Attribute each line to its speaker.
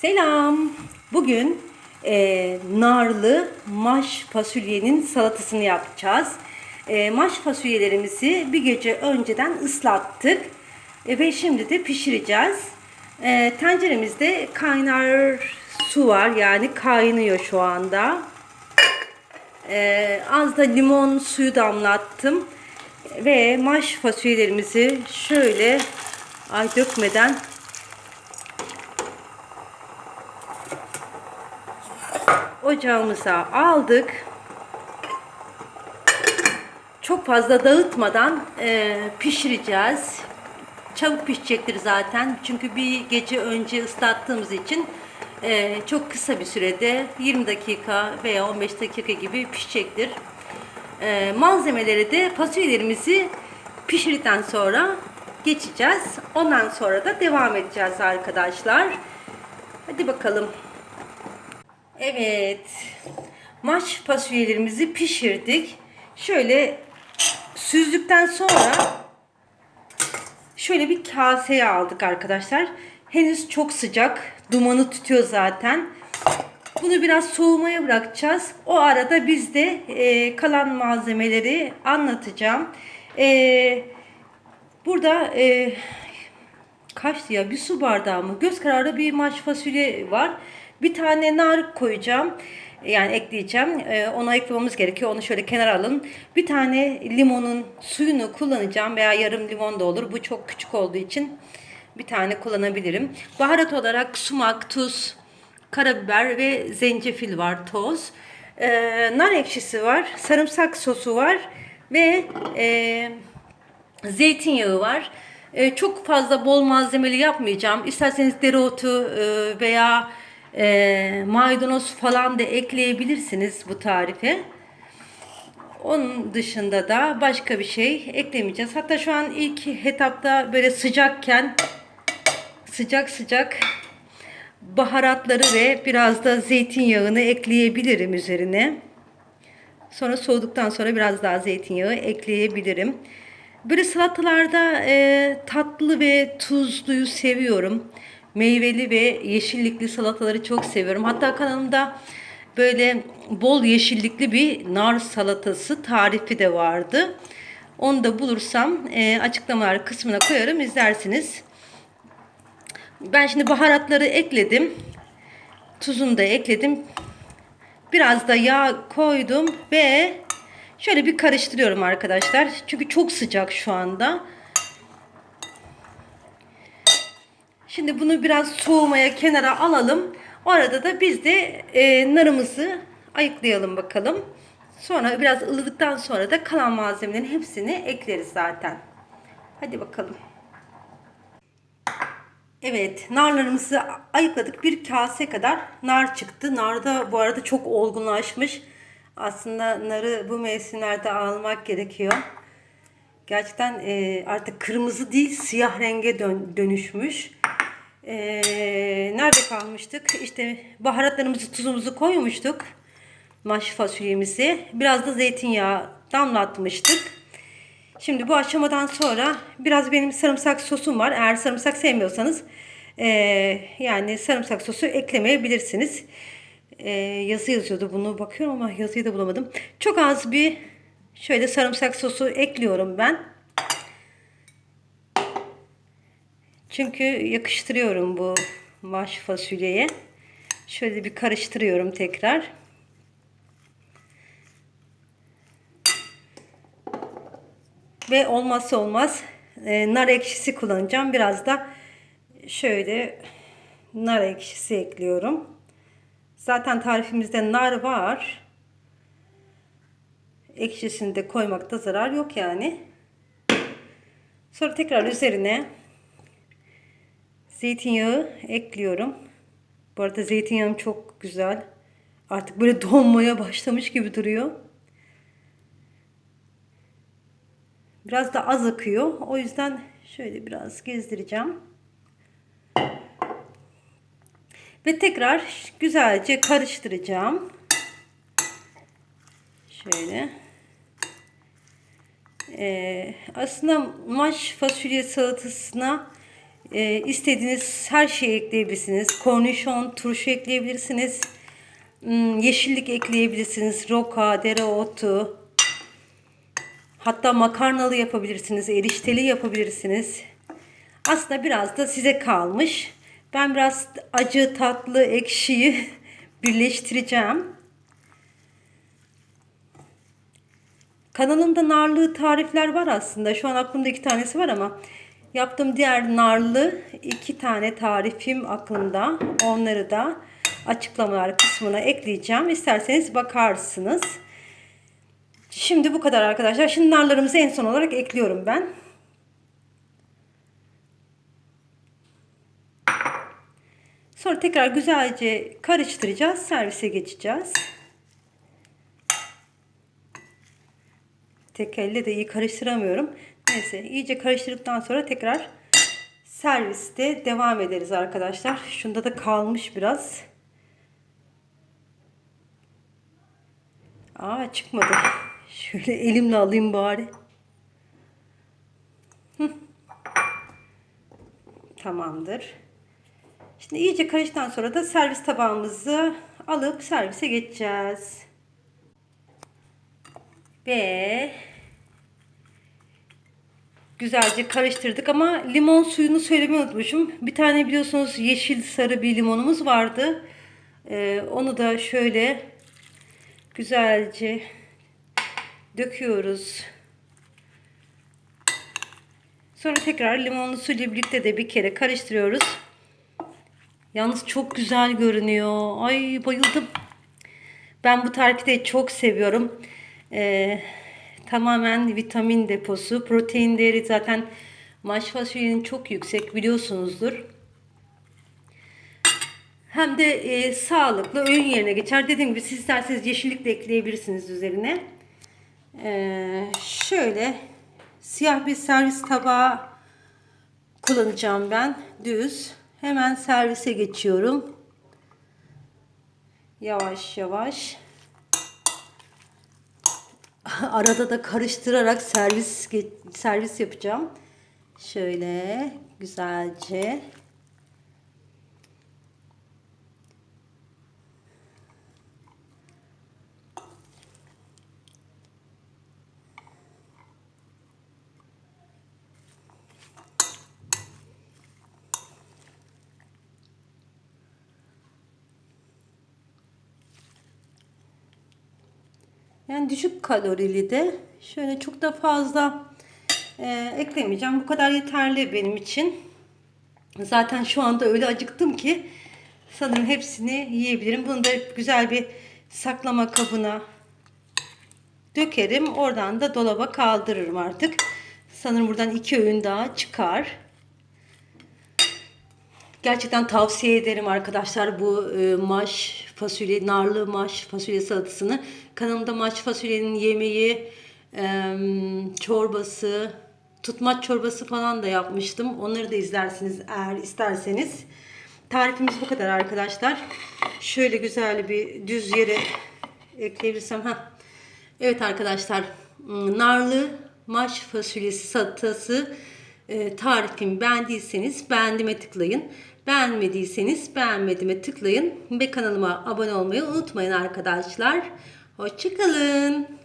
Speaker 1: Selam. Bugün e, narlı maş fasulyenin salatasını yapacağız. E, maş fasulyelerimizi bir gece önceden ıslattık E, ve şimdi de pişireceğiz. E, tenceremizde kaynar su var yani kaynıyor şu anda. E, az da limon suyu damlattım ve maş fasulyelerimizi şöyle ay dökmeden ocağımıza aldık. Çok fazla dağıtmadan e, pişireceğiz. Çabuk pişecektir zaten. Çünkü bir gece önce ıslattığımız için e, çok kısa bir sürede 20 dakika veya 15 dakika gibi pişecektir. E, malzemeleri de fasulyelerimizi pişirdikten sonra geçeceğiz. Ondan sonra da devam edeceğiz arkadaşlar. Hadi bakalım. Evet. Maş fasulyelerimizi pişirdik. Şöyle süzdükten sonra şöyle bir kaseye aldık arkadaşlar. Henüz çok sıcak. Dumanı tutuyor zaten. Bunu biraz soğumaya bırakacağız. O arada biz de e, kalan malzemeleri anlatacağım. E, burada e, kaçtı ya? Bir su bardağı mı? Göz kararı bir maş fasulye var. Bir tane nar koyacağım. Yani ekleyeceğim. Ee, onu eklememiz gerekiyor. Onu şöyle kenara alın. Bir tane limonun suyunu kullanacağım veya yarım limon da olur. Bu çok küçük olduğu için bir tane kullanabilirim. Baharat olarak sumak, tuz, karabiber ve zencefil var toz. Ee, nar ekşisi var. Sarımsak sosu var. Ve e, zeytinyağı var. Ee, çok fazla bol malzemeli yapmayacağım. İsterseniz dereotu e, veya e, maydanoz falan da ekleyebilirsiniz bu tarife. Onun dışında da başka bir şey eklemeyeceğiz. Hatta şu an ilk etapta böyle sıcakken sıcak sıcak baharatları ve biraz da zeytinyağını ekleyebilirim üzerine. Sonra soğuduktan sonra biraz daha zeytinyağı ekleyebilirim. Böyle salatalarda e, tatlı ve tuzluyu seviyorum. Meyveli ve yeşillikli salataları çok seviyorum. Hatta kanalımda böyle bol yeşillikli bir nar salatası tarifi de vardı. Onu da bulursam e, açıklamalar kısmına koyarım izlersiniz. Ben şimdi baharatları ekledim. Tuzunu da ekledim. Biraz da yağ koydum ve şöyle bir karıştırıyorum arkadaşlar. Çünkü çok sıcak şu anda. Şimdi bunu biraz soğumaya kenara alalım. O arada da biz de e, narımızı ayıklayalım bakalım. Sonra biraz ılıdıktan sonra da kalan malzemelerin hepsini ekleriz zaten. Hadi bakalım. Evet, narlarımızı ayıkladık. Bir kase kadar nar çıktı. Nar da bu arada çok olgunlaşmış. Aslında narı bu mevsimlerde almak gerekiyor. Gerçekten e, artık kırmızı değil siyah renge dön, dönüşmüş. E, nerede kalmıştık? İşte baharatlarımızı, tuzumuzu koymuştuk. Maş fasulyemizi. Biraz da zeytinyağı damlatmıştık. Şimdi bu aşamadan sonra biraz benim sarımsak sosum var. Eğer sarımsak sevmiyorsanız e, yani sarımsak sosu eklemeyebilirsiniz. E, yazı yazıyordu bunu bakıyorum ama yazıyı da bulamadım. Çok az bir şöyle sarımsak sosu ekliyorum ben. Çünkü yakıştırıyorum bu maş fasulyeye. Şöyle bir karıştırıyorum tekrar. Ve olmazsa olmaz e, nar ekşisi kullanacağım. Biraz da şöyle nar ekşisi ekliyorum. Zaten tarifimizde nar var. Ekşisini de koymakta zarar yok yani. Sonra tekrar üzerine zeytinyağı ekliyorum. Bu arada zeytinyağım çok güzel. Artık böyle donmaya başlamış gibi duruyor. Biraz da az akıyor. O yüzden şöyle biraz gezdireceğim. Ve tekrar güzelce karıştıracağım. Şöyle. Ee, aslında maş fasulye salatasına Ee, istediğiniz her şeyi ekleyebilirsiniz. Kornişon, turşu ekleyebilirsiniz. Hmm, yeşillik ekleyebilirsiniz. Roka, dereotu. Hatta makarnalı yapabilirsiniz. Erişteli yapabilirsiniz. Aslında biraz da size kalmış. Ben biraz acı, tatlı, ekşiyi birleştireceğim. Kanalımda narlı tarifler var aslında. Şu an aklımda iki tanesi var ama yaptığım diğer narlı iki tane tarifim aklımda. Onları da açıklamalar kısmına ekleyeceğim. İsterseniz bakarsınız. Şimdi bu kadar arkadaşlar. Şimdi narlarımızı en son olarak ekliyorum ben. Sonra tekrar güzelce karıştıracağız. Servise geçeceğiz. Tek elle de iyi karıştıramıyorum. Neyse iyice karıştırdıktan sonra tekrar serviste devam ederiz arkadaşlar. Şunda da kalmış biraz. Aa çıkmadı. Şöyle elimle alayım bari. Tamamdır. Şimdi iyice karıştıktan sonra da servis tabağımızı alıp servise geçeceğiz. Ve güzelce karıştırdık ama limon suyunu söylemeyi unutmuşum. Bir tane biliyorsunuz yeşil sarı bir limonumuz vardı. Ee, onu da şöyle güzelce döküyoruz. Sonra tekrar limonlu suyla birlikte de bir kere karıştırıyoruz. Yalnız çok güzel görünüyor. Ay bayıldım. Ben bu tarifi de çok seviyorum. Ee, tamamen vitamin deposu. Protein değeri zaten maş fasulyenin çok yüksek biliyorsunuzdur. Hem de e, sağlıklı öğün yerine geçer. Dediğim gibi siz isterseniz yeşillik de ekleyebilirsiniz üzerine. Ee, şöyle siyah bir servis tabağı kullanacağım ben. Düz. Hemen servise geçiyorum. Yavaş yavaş. Arada da karıştırarak servis servis yapacağım. Şöyle güzelce. Yani düşük kalorili de şöyle çok da fazla e, eklemeyeceğim. Bu kadar yeterli benim için. Zaten şu anda öyle acıktım ki sanırım hepsini yiyebilirim. Bunu da güzel bir saklama kabına dökerim. Oradan da dolaba kaldırırım artık. Sanırım buradan iki öğün daha çıkar. Gerçekten tavsiye ederim arkadaşlar bu e, maş fasulye, narlı maş fasulye salatasını. Kanalımda maş fasulyenin yemeği, çorbası, tutmaç çorbası falan da yapmıştım. Onları da izlersiniz eğer isterseniz. Tarifimiz bu kadar arkadaşlar. Şöyle güzel bir düz yere ekleyebilirsem. Heh. Evet arkadaşlar narlı maş fasulyesi salatası e, tarifimi beğendiyseniz beğendime tıklayın. Beğenmediyseniz beğenmedime tıklayın ve kanalıma abone olmayı unutmayın arkadaşlar. Hoşçakalın.